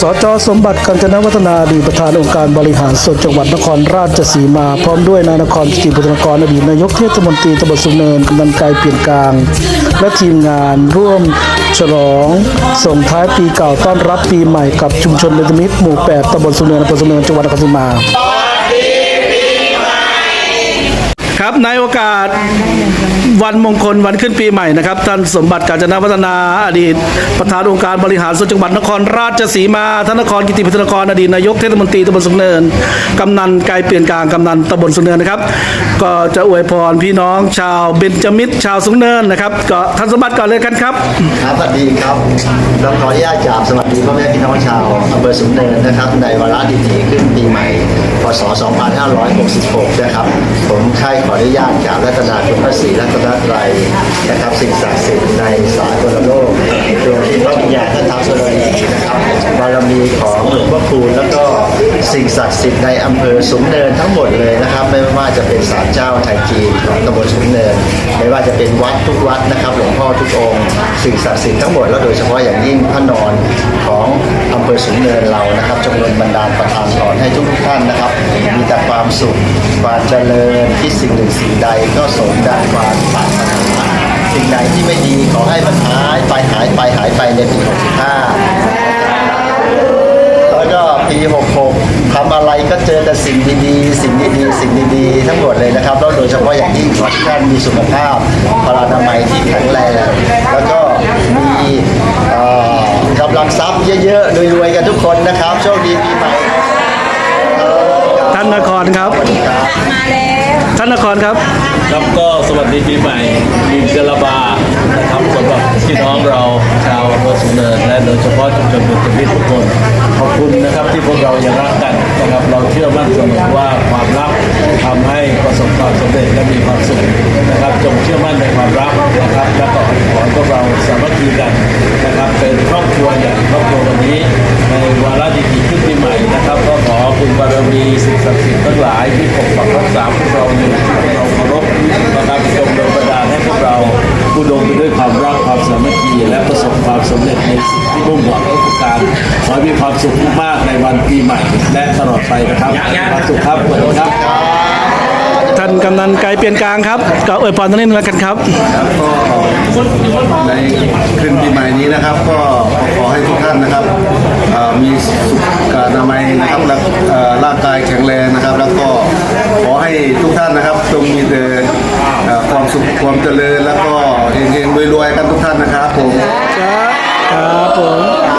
สจสมบัติกัญจนวัฒนาอดีตประธานองค์การบริหารส่วนจังหวัดนครราชสีมา พร้อมด้วยนายนครกิติบุตรกรอดีตนายกเทศมนตรีตำบลสุเนินกำนันไกเปลี่ยนกลาง และทีมงานร่วมฉลอง ส่งท้ายปีเก่าต้อนรับปีใหม่กับชุมชนเลดมิตรหมู่ 8ตำบลสุเนินอำเภอสุนเนินจังหวัดนครราชสีมา ครับในโอกาสวันมงคลวันขึ้นปีใหม่นะครับท่านสมบัติกาญจนวัฒนาอดีต ประธานองค์การบริหารส่วนจังหวัดนครราชสีมาท่านนครกิติพัฒนกรอดีตนายกเทศมนตรีตำบลสุนเนินกำนันไกลเปลี่ยนกลางกำนันตำบลสุนเนินนะครับ ก็จะอวยพรพี่น้องชาวเบญจมิตรชาวสุนเนินนะครับก็ท่านสมบัติก่อนเลยกันครับครับสวัสดีครับเราขออนุญาตกราบสวัสดีพ่อแม่พี่น้องชาวอำเภอสุนเนินนะครับในวาระดีๆขึ้น ศ 2566 นะครับ ผมใครขออนุญาตกราบรัตนาคุณพระศรีรัตนตรัยนะครับ สิ่งศักดิ์สิทธิ์ในสากลโลกรวมที่พระวิญญาณท่านท้าวสุรนี บารมีของหลวงพ่อคูณแล้วก็สิ่งศักดิ์สิทธิ์ในอำเภอสุนเนินทั้งหมดเลยนะครับ ไม่ว่าจะเป็นศาลเจ้าไทยจีนของตำบลสุนเนิน ไม่ว่าจะเป็นวัดทุกวัดนะครับ หลวงพ่อทุกองค์สิ่งศักดิ์สิทธิ์ทั้งหมดแล้วโดยเฉพาะอย่างยิ่งพระนอนของอำเภอสุนเนินเรานะครับจงรนบันดาลประทานพรให้ทุกทุกท่านนะครับ มีแต่ความสุขความเจริญที่สิ่งหนึ่งสิ่งใดก็สมดังความปรารถนาสิ่งใดที่ไม่ดีขอให้มันหายไปหายไปหายไปในปี65 แล้วก็ปี 66 ทำอะไร ก็เจอแต่สิ่งดีๆ สิ่งดีๆ สิ่งดีๆ ทั้งหมดเลยนะครับแล้วโดยเฉพาะอย่างยิ่งขอให้ทุกท่านมีสุขภาพพลานามัยที่แข็งแรงแล้วก็มีกำลังทรัพย์เยอะๆรวยๆกันทุกคนนะครับ โชคดีปีใหม่ท่านนครครับ ท่านนครครับ ครับก็สวัสดีปีใหม่มีเจลบานะครับสำหรับพี่น้องเราชาวอำเภอสุนเนินและโดยเฉพาะชุมชนบุตรวิทย์ทุกคนขอบคุณนะครับที่พวกเรายังรักกันนะครับเราเชื่อมั่นเสมอว่าความรักทำให้ประสบความสำเร็จและมีความสุขนะครับจงเชื่อมั่นในความรักนะครับและก็ขอให้พวกเราสามัคคีกันนะ เป็นครอบครัวอย่างครอบครัววันนี้ในวาระดีๆขึ้นปีใหม่นะครับ ก็ขอคุณบารมีสิ่งศักดิ์สิทธิ์ทั้งหลายที่ปกปักรักษาพวกเราอยู่เราเคารพนะครับจงโดนบันดาลให้พวกเราผู้ดมไปด้วยความรักความสามัคคีและประสบความสำเร็จในสิ่งที่มุ่งหวังทุกประการขอให้มีความสุขมากในวันปีใหม่ และตลอดไปนะครับความสุขครับสวัสดีครับานกำนันไกลเปลี่ยนกลางครับก็อวยพรท่านนิดนึงแล้วกันครับครับก็ในคืนปีใหม่นี้นะครับ ก็ขอให้ทุกท่านนะครับเอ่อมีสุขอนามัยนะครับและเอ่อร่างกายแข็งแรงนะครับ แล้วก็ขอให้ทุกท่านนะครับจงมีแต่เอ่อความสุขความเจริญแล้วก็เฮงๆรวยๆกันทุกท่านนะครับผมครับครับผม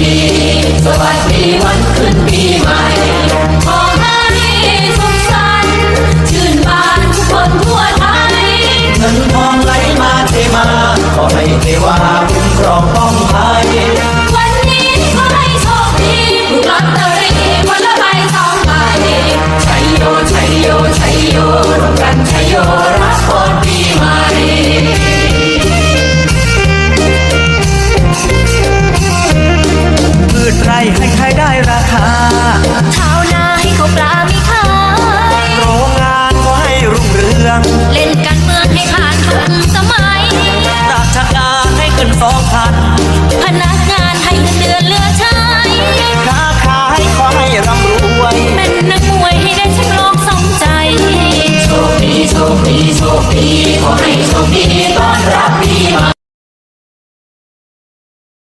ดี สวัสดีวันขึ้นปีใหม่ ชไร่ให้ได้ราคา